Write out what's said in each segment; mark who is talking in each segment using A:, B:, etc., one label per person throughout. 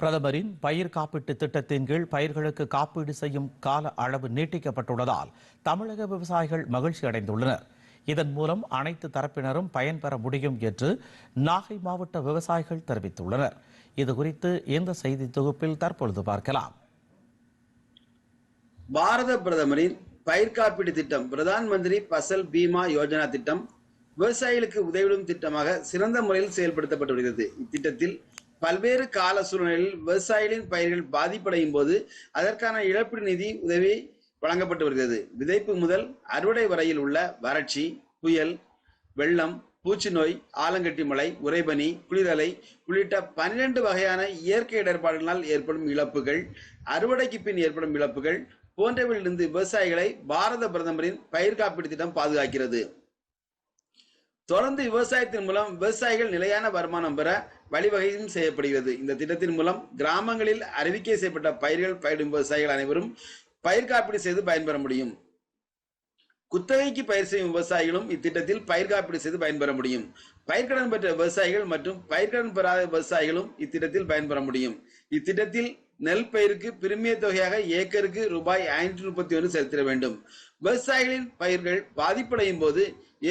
A: பிரதமரின் பயிர் காப்பீட்டு திட்டத்தின் கீழ் பயிர்களுக்கு காப்பீடு செய்யும் கால அளவு நீட்டிக்கப்பட்டுள்ளதால் தமிழக விவசாயிகள் மகிழ்ச்சி அடைந்துள்ளனர். இதன் மூலம் அனைத்து தரப்பினரும் பயன்பெற முடியும் என்று நாகை மாவட்ட விவசாயிகள் தெரிவித்துள்ளனர். இதுகுறித்து இந்த செய்தி தொகுப்பில் தற்பொழுது பார்க்கலாம்.
B: பாரத பிரதமரின் பயிர் காப்பீடு திட்டம் பிரதான் மந்திரி பசல் பீமா யோஜனா திட்டம் விவசாயிகளுக்கு உதவிடும் திட்டமாக சிறந்த முறையில் செயல்படுத்தப்பட்டு வருகிறது. இத்திட்டத்தில் பல்வேறு கால சூழ்நிலையில் விவசாயிகளின் பயிர்கள் பாதிப்படையும் போது அதற்கான இழப்பீடு நிதி உதவி வழங்கப்பட்டு வருகிறது. விதைப்பு முதல் அறுவடை வரையில் உள்ள வறட்சி புயல் வெள்ளம் பூச்சி நோய் ஆலங்கட்டி மழை உறைபனி குளிரலை உள்ளிட்ட பன்னிரண்டு வகையான இயற்கை இடர்பாடுகளால் ஏற்படும் இழப்புகள் அறுவடைக்கு பின் ஏற்படும் இழப்புகள் போன்றவையிலிருந்து விவசாயிகளை பாரத பிரதமரின் பயிர் காப்பீடு திட்டம் பாதுகாக்கிறது. தொடர்ந்து விவசாயத்தின் மூலம் விவசாயிகள் நிலையான வருமானம் பெற வழிவகையும் செய்யப்படுகிறது. இந்த திட்டத்தின் மூலம் கிராமங்களில் அறிவிக்கை செய்யப்பட்ட பயிர்கள் பயிரிடும் விவசாயிகள் அனைவரும் பயிர் காப்பீடு செய்து பயன்பெற முடியும். குத்தகைக்கு பயிர் செய்யும் விவசாயிகளும் இத்திட்டத்தில் பயிர் காப்பீடு செய்து பயன்பெற முடியும். பயிர்க்கடன் பெற்ற விவசாயிகள் மற்றும் பயிர்க்கடன் பெறாத விவசாயிகளும் இத்திட்டத்தில் பயன்பெற முடியும். இத்திட்டத்தில் நெல் பயிருக்கு பிரிமிய தொகையாக ஏக்கருக்கு ரூபாய் ஐநூற்றி முப்பத்தி ஒன்று செலுத்திட வேண்டும். விவசாயிகளின் பயிர்கள் பாதிப்படையும் போது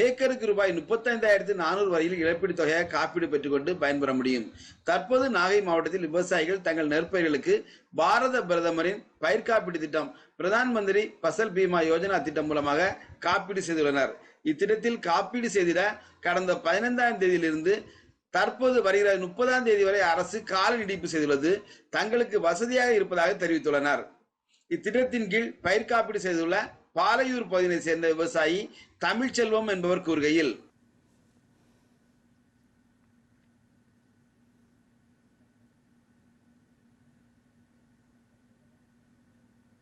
B: ஏக்கருக்கு ரூபாய் முப்பத்தைந்தாயிரத்து நானூறு வரையில் இழப்பீடு தொகையாக காப்பீடு பெற்றுக்கொண்டு பயன்பெற முடியும். தற்போது நாகை மாவட்டத்தில் விவசாயிகள் தங்கள் நெற்பயிர்களுக்கு பாரத பிரதமரின் பயிர் காப்பீடு திட்டம் பிரதான் மந்திரி பசல் பீமா யோஜனா திட்டம் மூலமாக காப்பீடு செய்துள்ளனர். இத்திட்டத்தில் காப்பீடு செய்திட கடந்த பதினைந்தாம் தேதியிலிருந்து தற்போது வருகிற முப்பதாம் தேதி வரை அரசு கால நீடிப்பு செய்துள்ளது. தங்களுக்கு வசதியாக இருப்பதாக தெரிவித்துள்ளனர். இத்திட்டத்தின் கீழ் பயிர் காப்பீடு செய்துள்ள பாலையூர் பகுதியினை சேர்ந்த விவசாயி தமிழ்ச்செல்வம் என்பவர் கூறுகையில்